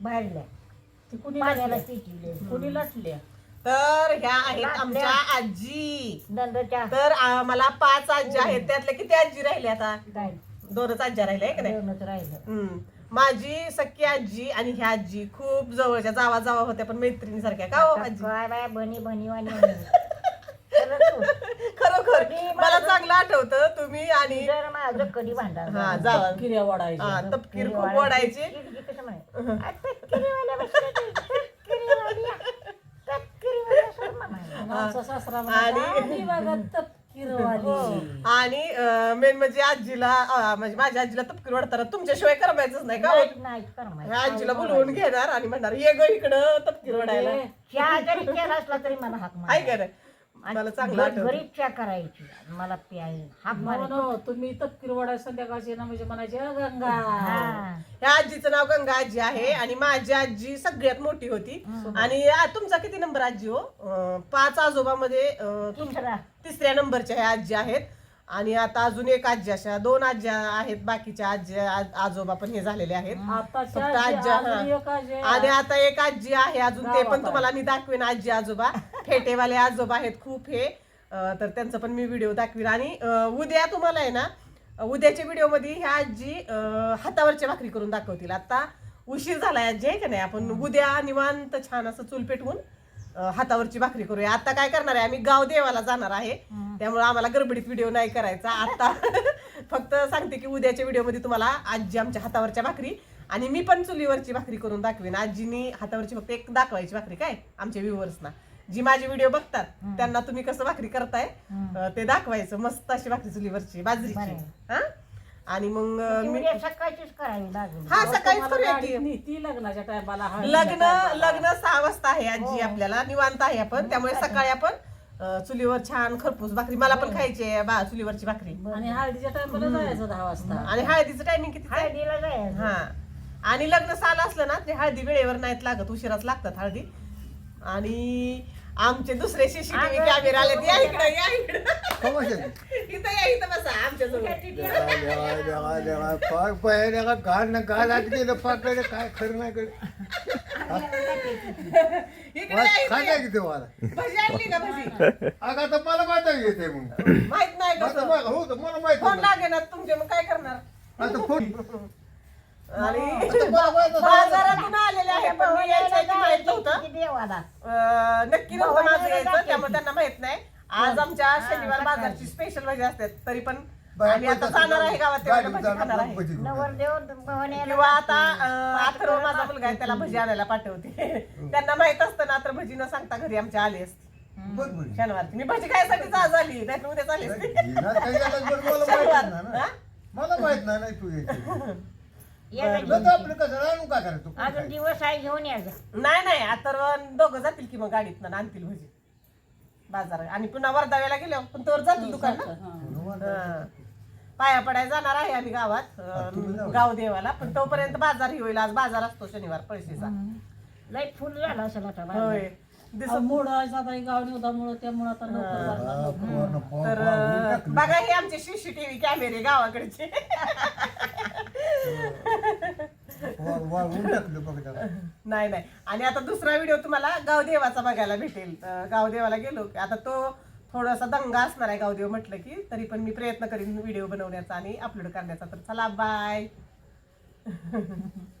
बाहेरल्या ती कुणी पाण्याला लटल्या पिटिले कुणी लटल्या? तर ह्या आहेत. आमच्या आजी. नंदच्या. तर आम्हाला पाच आजी आहेत त्यातल्या किती आजी राहिल्या आता? काय दोनच आजी राहिल्या आहे का नाही? जेवणच राहिलं. हम्म. माझी सख्खी आजी आणि ह्या आजी खूप जवळच्या जावा जावा होत्या पण मैत्रिणी सारख्या का हो आता आजी? काय बाय बनी बनी वाणी. खरोखर. कधी मला माझं- चांगलं आठवतं तुम्ही आणि जर माझं कधी हा झालं. जावा. किऱ्या हा तपकीर खूप किरीवाल्या- ओढायचे किरी कसं म्हणे? आ, आमचा सासरा आणि- म्हणायचा, "आम्ही बघा तपकीरवाली आणि मेन म्हणजे आजीला अं, म्हणजे माझ्या आजीला तपकीर वाढताना तुमच्याशिवाय करमायचंच नाही का हो? नाही, नाही, करमायचं. ह्या आजीला बोलवून घेणार आणि म्हणणार ये ग इकडं तपकीर वाढायला ए, चहा जरी केला असला तरी मला हाक आहे मारायचा. का नाही मला चांगलं आठवतं. चहा करायची. आणि मला प्याय हाक हो मारायची. ना, तुम्ही तपकीर वाढाय संध्याकाळची ना म्हणजे म्हणायचे "अ, गंगा. हा. ह्या आजीचं नाव गंगा आजी आहे आणि माझी आजी सगळ्यात मोठी होती. आणि आ, तुमचा किती नंबर आजी हो? अं, पाच आजोबामध्ये अं, तुम- तिसरा. तिसऱ्या नंबरच्या ह्या आजी आहेत. आणि आता अजून एक आजी अशा दोन आजी आहेत. बाकीच्या आजी आज- आजोबा पण हे झालेले आहेत. आताच्या फक्त आजी- आजी. अजून एक आजी आहे. आणि आता एक आजी आहे. अजून ते गावात पण आहे. तुम्हाला मी दाखवेन आजी आजोबा. फेटेवाले आजोबा आहेत खूप हे. तर त्यांचं पण मी व्हिडिओ दाखवीन. आणि उद्या तुम्हाला आहे ना उद्याच्या व्हिडिओमध्ये ह्या आजी अं, हातावरच्या भाकरी करून दाखवतील. आता उशीर झालाय आजी आहे का नाही? आपण उद्या निवांत छान असं चूल पेटवून हातावरची भाकरी करूया. आता काय करणार आहे? आम्ही गाव देवाला जाणार आहे. त्यामुळे आम्हाला गडबडीत व्हिडिओ नाही करायचा. आता फक्त सांगते की उद्याच्या व्हिडिओमध्ये तुम्हाला आजी आमच्या हातावरच्या भाकरी आणि मी पण चुलीवरची भाकरी करून दाखवेन. आजीनी हातावरची फक्त एक दाखवायची भाकरी काय? आमच्या व्ह्युअर्सना जी माझे व्हिडिओ बघतात त्यांना तुम्ही कसं भाकरी करताय ते दाखवायचं मस्त अशी भाकरी चुलीवरची बाजरीची. हा? आणि मग सकाळचीच करावी लागेल. हा सकाळीच करूया की. लग्नाच्या टायमाला लग्न लग्न सहा वाजता आहे आजी हो. आपल्याला. निवांत आहे आपण. त्यामुळे सकाळी आपण चुलीवर छान खरपूस भाकरी मला पण खायची आहे बा चुलीवरची भाकरी. आणि हळदीच्या टायमाला जायचं दहा वाजता. आणि हळदीचं टायमिंग किती? हळदीला जायचं. हा. आणि लग्न साल असलं ना ते हळदी वेळेवर नाहीत लागत उशिराच लागतात हळदी. आणि आमचे दुसरे सीसीटीव्ही कॅमेरे आले या इकडे या इकडे. इथं या इथं बसा आमच्या जवळ देवा देवा देवा देवा. पाक पाय का गाल ना गाल आत गेलं पाकडे काय खरं नाही कडे इकडे या, भजी आणली का भजी अगं आता मला माहिती येते मग. माहीत नाही आता कसं. बघ, हो तर मला माहिती फोन लागे ना तुमचे मग काय करणार? आता फोन मला बाजारातून आलेले आहे पण मी यायचं माहीत अं, नक्की नव्हतं भावाला माझं यायचं जाते. त्यामुळे त्यांना माहीत नाही आज आमच्या शनिवार. बाजारची स्पेशल भाजी असतात तरी पण आम्ही आता. जाणार आहे गावात भजी खाणार आहे. नवरदेव भवानी किंवा आता अं, अथर्व माझा मुलगा आहे त्याला भजी आणायला पाठवते त्यांना माहीत असतं ना तर भजी न सांगता घरी आमच्या आली असते बरं, बरं. शनिवारची मी भजी खायसाठी आज आली नाही तर असते यायला बरं मला माहीत शनिवार नाही ना हा? मला माहीत नाही ना तू यायची यायचं न तर आपलं कसं तू? अजून दिवस आहे घेऊन यायचं नाही नाही अथर्व दोघं जातील की मग गाडीत आणतील भजी बाजार आणि पुन्हा वर्धाव्याला गेलो पण तोवर जातील दुकान हा. पाया पडायला जाणार आहे आम्ही गावात अं, गाव देवाला पण तोपर्यंत बाजार ही होईल आज बाजार असतो शनिवार पळशीचा. लय फुल झालं असेल आता बाजार. होय. दिस मोड आता गाव निवदामुळं त्यामुळे आता लवकर लवकर. तर अं, बघा हे आमचे सीसीटीव्ही कॅमेरे गावाकडचे. वाळवून टाकलं बघ जरा. नाही नाही. आणि आता दुसरा व्हिडिओ तुम्हाला गावदेवाचा बघायला भेटेल. अं, गावदेवाला गेलो. की आता तो थोडासा दंगा असणार आहे गावदेव म्हटलं की तरी पण मी प्रयत्न करीन व्हिडिओ बनवण्याचा आणि अपलोड करण्याचा. तर चला बाय